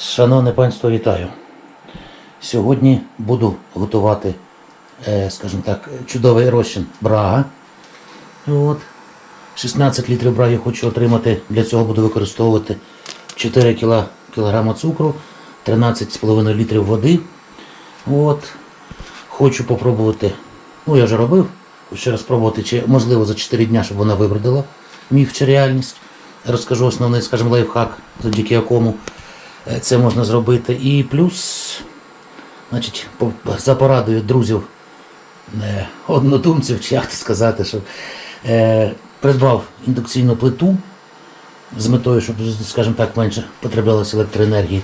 Шановне панство, вітаю. Сьогодні буду готувати, е, скажімо так, чудовий розчин брага. От. 16 літрів браги хочу отримати. Для цього буду використовувати 4 кіла, кілограма цукру, 13,5 літрів води. От. Хочу попробувати. Ну, я вже робив. Ще раз спробувати, чи можливо за 4 дня, щоб вона вибродила міф чи реальність. Розкажу основний, скажімо, лайфхак, завдяки якому це можна зробити. І плюс, значить, за порадою друзів, е, однодумців, чи як сказати, що е, придбав індукційну плиту з метою, щоб, скажімо так, менше потраблялося електроенергії.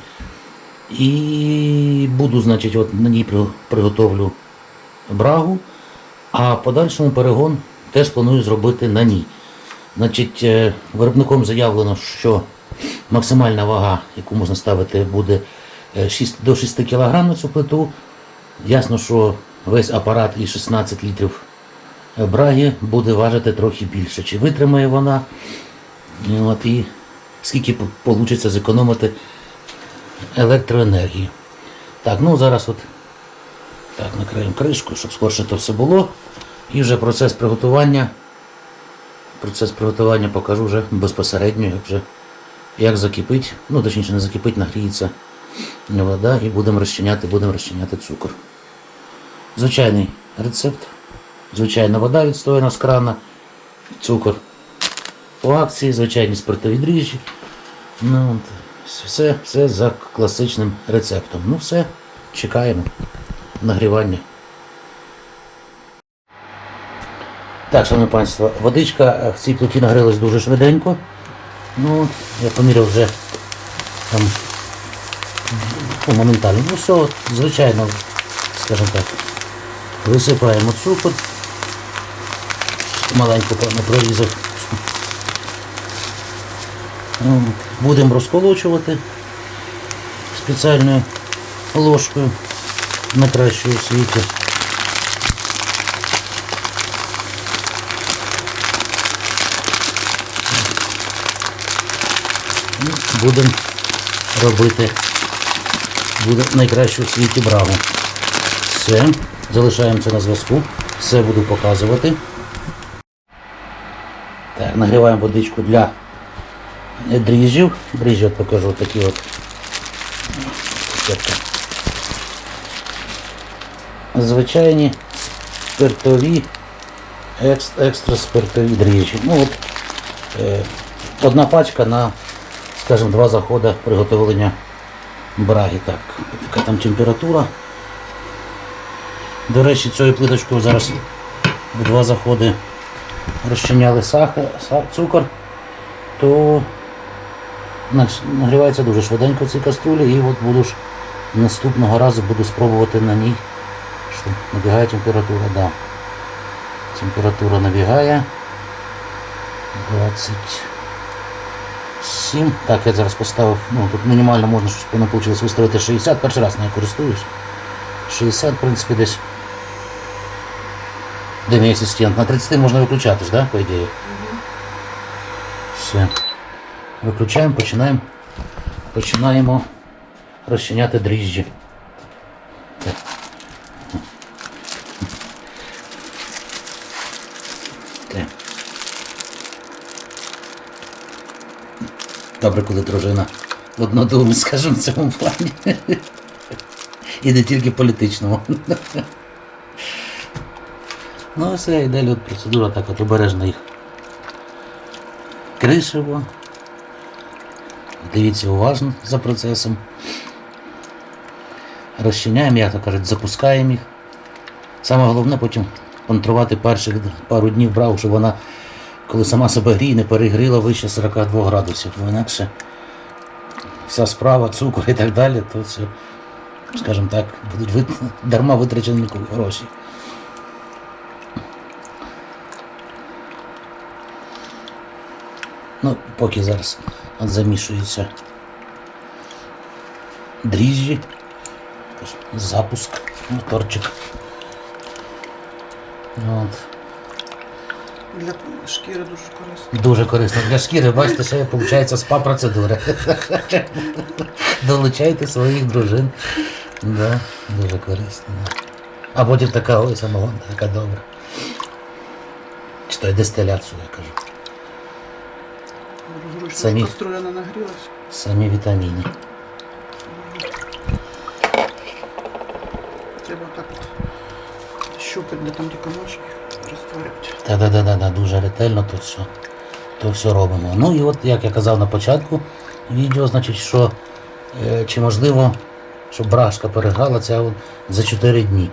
І буду, значить, от на ній приготовлю брагу, а подальшому перегон теж планую зробити на ній. Значить, е, виробником заявлено, що максимальна вага, яку можна ставити, буде е, 6, до 6 кг на цю плиту. Ясно, що весь апарат і 16 літрів е, браги буде важити трохи більше. Чи витримає вона? От, і скільки вийде зекономити електроенергії. Так, ну зараз от так, накриємо кришку, щоб скорше то все було. І вже процес приготування. Процес приготування покажу вже безпосередньо, як вже як закипить, ну точніше не закипить, нагріється вода і будемо розчиняти, будемо розчиняти цукор. Звичайний рецепт. Звичайна вода відстояна з крана, цукор по акції, звичайні спиртові дріжджі. Ну, все, все за класичним рецептом. Ну все, чекаємо нагрівання. Так, шановне панство, водичка в цій плиті нагрілась дуже швиденько. Ну, я поміряв вже там моментально. Ну все, звичайно, скажімо так, висипаємо цукор. Маленько прорізав. Ну, Будемо розколочувати спеціальною ложкою на кращому світі. Будемо робити буде найкраще у світі браво. Все, залишаємося на зв'язку, все буду показувати. Так, нагріваємо водичку для дріжджів. Дріжджі от покажу такі от. Звичайні спиртові, екстра спиртові дріжджі. Ну от, е, одна пачка на скажімо, два заходи приготовлення браги. Так, яка там температура. До речі, цією плиточкою зараз в два заходи розчиняли сахар, цукор, то нагрівається дуже швиденько ці каструлі і от буду ж наступного разу буду спробувати на ній. Що набігає температура, да. Температура набігає. 20. 7. Так, я зараз поставив, ну тут мінімально можна щось воно вийшло виставити 60, перший раз не користуюсь. 60, в принципі, десь. Де мій асистент? На 30 можна виключати ж, да, по ідеї? Все. Виключаємо, починаємо. Починаємо розчиняти дріжджі. Так. Добре, коли дружина однодумна, скажімо, в цьому плані. І не тільки політичному. Ну, і далі от процедура так от обережно їх кришиво. Дивіться уважно за процесом. Розчиняємо, як то кажуть, запускаємо їх. Саме головне потім контролювати перших пару днів брав, щоб вона, коли сама себе гріє, не перегріла вище 42 градусів. Бо інакше вся справа, цукор і так далі, то це, скажімо так, будуть вит... дарма витрачені гроші. Ну, поки зараз от замішується дріжджі, запуск, моторчик. От. Для шкіри дуже корисно. Дуже корисно для шкіри, бачите, ще виходить спа процедура. Долучайте своїх дружин. Да, дуже корисно. Да. А потім така ой, самогонка, така добра. Чи то й дистиляцію, я кажу. Зручно Самі. каструля не нагрілась. Самі вітаміни. Треба так от щупати, де там Ті комочки розтворювати. Та-да-да-да, дуже ретельно то все, то все робимо. Ну і от, як я казав на початку відео, значить, що е, чи можливо, щоб брашка переграла ця от за 4 дні.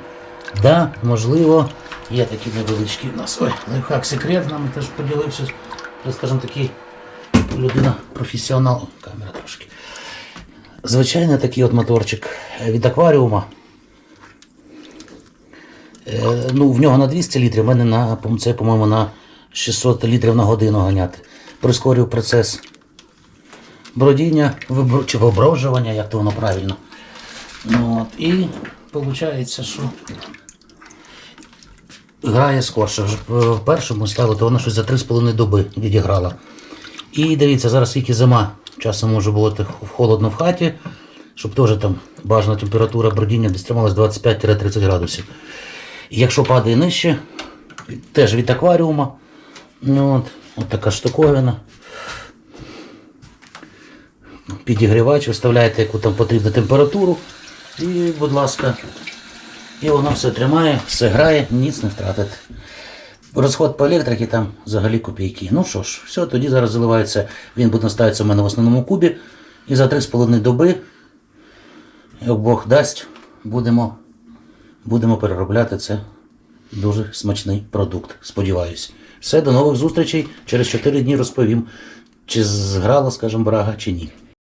Да, можливо, є такі невеличкі в нас. Ой, лайфхак секрет, нам теж поділився, скажімо такий, людина професіонал. Камера трошки. Звичайно, такий от моторчик від акваріума. Е, ну, в нього на 200 літрів, в мене на, це, по-моєму, на 600 літрів на годину ганяти. Прискорюю процес бродіння чи виброжування, як то воно правильно. Ну, от, і виходить, що грає скорше. В першому ставили, то вона щось за 3,5 доби відіграла. І дивіться, зараз скільки зима. Часом може бути холодно в хаті, щоб теж там бажана температура бродіння десь трималась 25-30 градусів. Якщо падає нижче, теж від акваріума. Ну, от, от така штуковина. Підігрівач, виставляєте, яку там потрібну температуру. І, будь ласка, і воно все тримає, все грає, ніц не втратите. Розход по електриці там взагалі копійки. Ну що ж, все, тоді зараз заливається, він буде ставитися в мене в основному кубі. І за 3,5 доби, як Бог дасть, будемо будемо переробляти це дуже смачний продукт. Сподіваюсь. Все, до нових зустрічей. Через 4 дні розповім, чи зграла, скажімо, брага, чи ні.